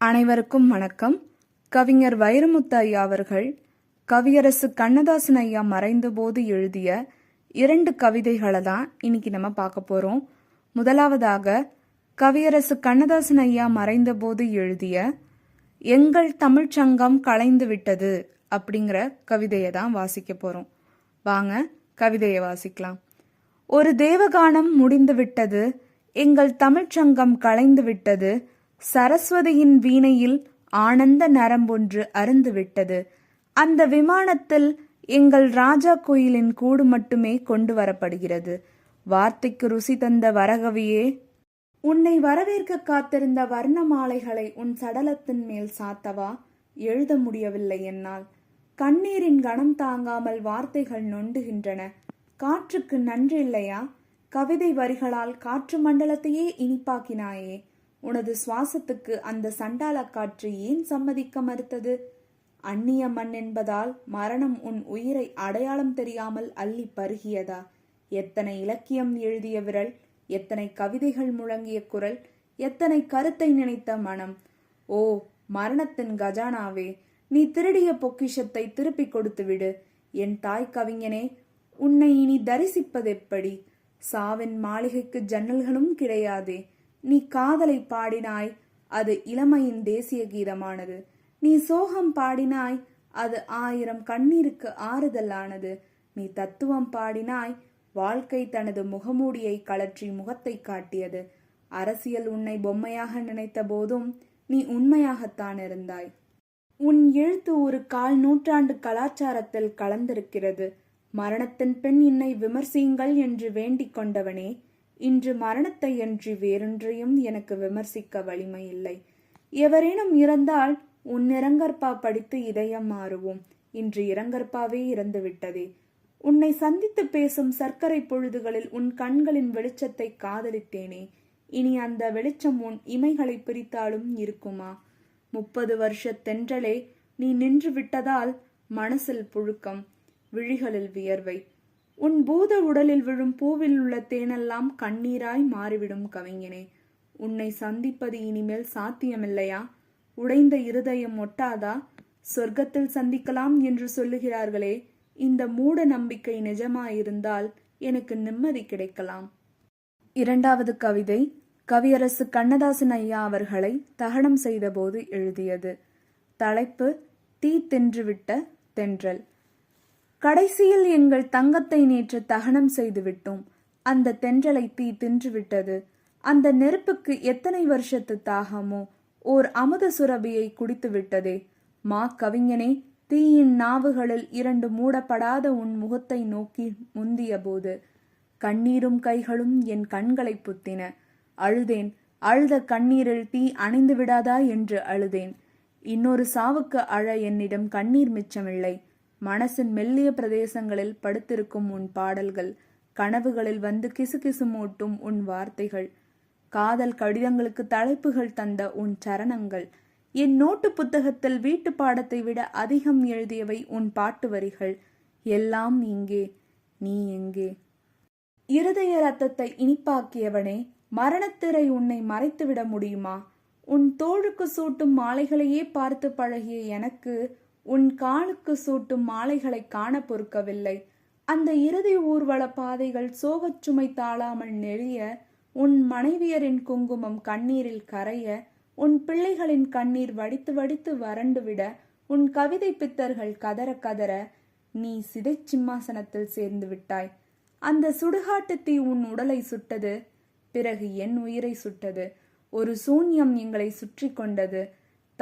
அனைவருக்கும் வணக்கம். கவிஞர் வைரமுத்து ஐயா அவர்கள் கவியரசு கண்ணதாசன் ஐயா மறைந்தபோது எழுதிய இரண்டு கவிதைகளை தான் இன்னைக்கு நம்ம பார்க்க போறோம். முதலாவதாக கவியரசு கண்ணதாசன் ஐயா மறைந்தபோது எழுதிய எங்கள் தமிழ்ச் சங்கம் கலைந்து விட்டது அப்படிங்கிற கவிதையை தான் வாசிக்க போறோம். வாங்க கவிதையை வாசிக்கலாம். ஒரு தேவகானம் முடிந்து விட்டது எங்கள் தமிழ்ச் சங்கம் கலைந்து விட்டது சரஸ்வதியின் வீணையில் ஆனந்த நரம்பொன்று அருந்துவிட்டது. அந்த விமானத்தில் எங்கள் ராஜா கோயிலின் கூடு மட்டுமே கொண்டு வரப்படுகிறது. வார்த்தைக்கு ருசி தந்த வரகவியே உன்னை வரவேற்க காத்திருந்த வர்ண மாலைகளை உன் சடலத்தின் மேல் சாத்தவா? எழுத முடியவில்லை என்னால். கண்ணீரின் கணம் தாங்காமல் வார்த்தைகள் நொண்டுகின்றன. காற்றுக்கு நன்றில்லையா? கவிதை வரிகளால் காற்று மண்டலத்தையே இனிப்பாக்கினாயே. உனது சுவாசத்துக்கு அந்த சண்டால காற்று ஏன் சம்மதிக்க மறுத்தது? அந்நிய மண் என்பதால் மரணம் உன் உயிரை அடையாளம் தெரியாமல் அள்ளி பருகியதா? எத்தனை இலக்கியம் எழுதிய விரல் எத்தனை கவிதைகள் முழங்கிய குரல் எத்தனை கருத்தை நினைத்த மனம்? ஓ மரணத்தின் கஜானாவே நீ திருடிய பொக்கிஷத்தை திருப்பிக் கொடுத்து விடு. என் தாய் கவிஞனே உன்னை இனி தரிசிப்பதெப்படி? சாவின் மாளிகைக்கு ஜன்னல்களும் கிடையாதே. நீ காதலை பாடினாய் அது இளமையின் தேசிய கீதமானது. நீ சோகம் பாடினாய் அது ஆயிரம் கண்ணீருக்கு ஆறுதலானது. நீ தத்துவம் பாடினாய் வாழ்க்கை தனது முகமூடியை கழற்றி முகத்தை காட்டியது. அரசியல் உன்னை பொம்மையாக நினைத்த போதும் நீ உண்மையாகத்தான் இருந்தாய். உன் எழுத்து ஒரு கால் நூற்றாண்டு கலாச்சாரத்தில் கலந்திருக்கிறது. மரணத்தின் பெண் என்னை விமர்சியுங்கள் என்று வேண்டிக் கொண்டவனே. இன்று மரணத்தை அன்றி வேறொன்றையும் எனக்கு விமர்சிக்க வலிமை இல்லை எவரேனும் இறந்தால் உன் இரங்கற்பா படித்து இதயம் மாறுவோம். இன்று இரங்கற்பாவே இறந்து விட்டதே உன்னை சந்தித்து பேசும் சர்க்கரை பொழுதுகளில் உன் கண்களின் வெளிச்சத்தை காதலித்தேனே. இனி அந்த வெளிச்சம் உன் இமைகளை பிரித்தாலும் இருக்குமா? முப்பது வருஷ தென்றலே நீ நின்று விட்டதால் மனசில் புழுக்கம் விழிகளில் வியர்வை. உன் பூத உடலில் விழும் பூவில் உள்ள தேனெல்லாம் கண்ணீராய் மாறிவிடும் கவிஞனே. உன்னை சந்திப்பது இனிமேல் சாத்தியமில்லையா? உடைந்த இருதயம் ஒட்டாதா? சொர்க்கத்தில் சந்திக்கலாம் என்று சொல்லுகிறார்களே இந்த மூட நம்பிக்கை நிஜமாயிருந்தால் எனக்கு நிம்மதி கிடைக்கலாம். இரண்டாவது கவிதை கவியரசு கண்ணதாசன் ஐயா அவர்களை தகனம் செய்தபோது எழுதியது. தலைப்பு தீ தின்றுவிட்ட தென்றல். கடைசியில் எங்கள் தங்கத்தை நேற்று தகனம் செய்து விட்டோம் அந்த தென்றலை தீ தின்றுவிட்டது. அந்த நெருப்புக்கு எத்தனை வருஷத்து தாகமோ ஓர் அமுத சுரபியை குடித்து விட்டதே மா கவிஞனே தீயின் நாவுகளில் இரண்டு மூடப்படாத உன் முகத்தை நோக்கி முந்திய போது கண்ணீரும் கைகளும் என் கண்களை புத்தின. அழுதேன் அழுத கண்ணீரில் தீ அணைந்து விடாதா என்று அழுதேன். இன்னொரு சாவுக்கு அழ என்னிடம் கண்ணீர் மிச்சமில்லை. மனசின் மெல்லிய பிரதேசங்களில் படுத்திருக்கும் உன் பாடல்கள் கனவுகளில் வந்து கிசுகிசு மூட்டும் உன் வார்த்தைகள். காதல் கடிதங்களுக்கு தலைப்புகள் தந்த உன் சரணங்கள். என் நோட்டு புத்தகத்தில் வீட்டு பாடத்தை விட அதிகம் எழுதியவை உன் பாட்டு வரிகள். எல்லாம் இங்கே நீ எங்கே? இருதய ரத்தத்தை இனிப்பாக்கியவனே மரணத்திரை உன்னை மறைத்துவிட முடியுமா? உன் தோழுக்கு சூட்டும் மாலைகளையே பார்த்து பழகிய எனக்கு உன் காலுக்கு சூட்டும் மாலைகளை காண பொறுக்கவில்லை. அந்த இறுதி ஊர்வல பாதைகள் சோகச் சுமை தாழாமல் நெளிய உன் மனைவியரின் குங்குமம் கண்ணீரில் கரைய உன் பிள்ளைகளின் கண்ணீர் வடித்து வடித்து வறண்டுவிட உன் கவிதை பித்தர்கள் கதற கதற நீ சிதை சிம்மாசனத்தில் சேர்ந்து விட்டாய். அந்த சுடுகாட்டு தீ உன் உடலை சுட்டது பிறகு என் உயிரை சுட்டது. ஒரு சூன்யம் எங்களை சுற்றி கொண்டது.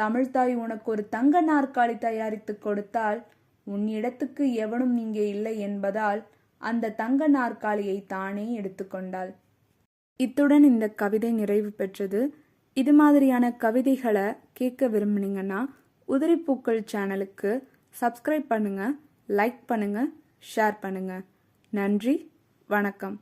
தமிழ்தாய் உனக்கு ஒரு தங்க நாற்காலி தயாரித்து கொடுத்தால் உன் இடத்துக்கு எவனும் இங்கே இல்லை என்பதால் அந்த தங்க நாற்காலியை தானே எடுத்துக்கொண்டாள் இத்துடன் இந்த கவிதை நிறைவு பெற்றது. இது மாதிரியான கவிதைகளை கேட்க விரும்புனீங்கன்னா உதிரிப்பூக்கள் சேனலுக்கு சப்ஸ்கிரைப் பண்ணுங்க லைக் பண்ணுங்க ஷேர் பண்ணுங்க. நன்றி வணக்கம்.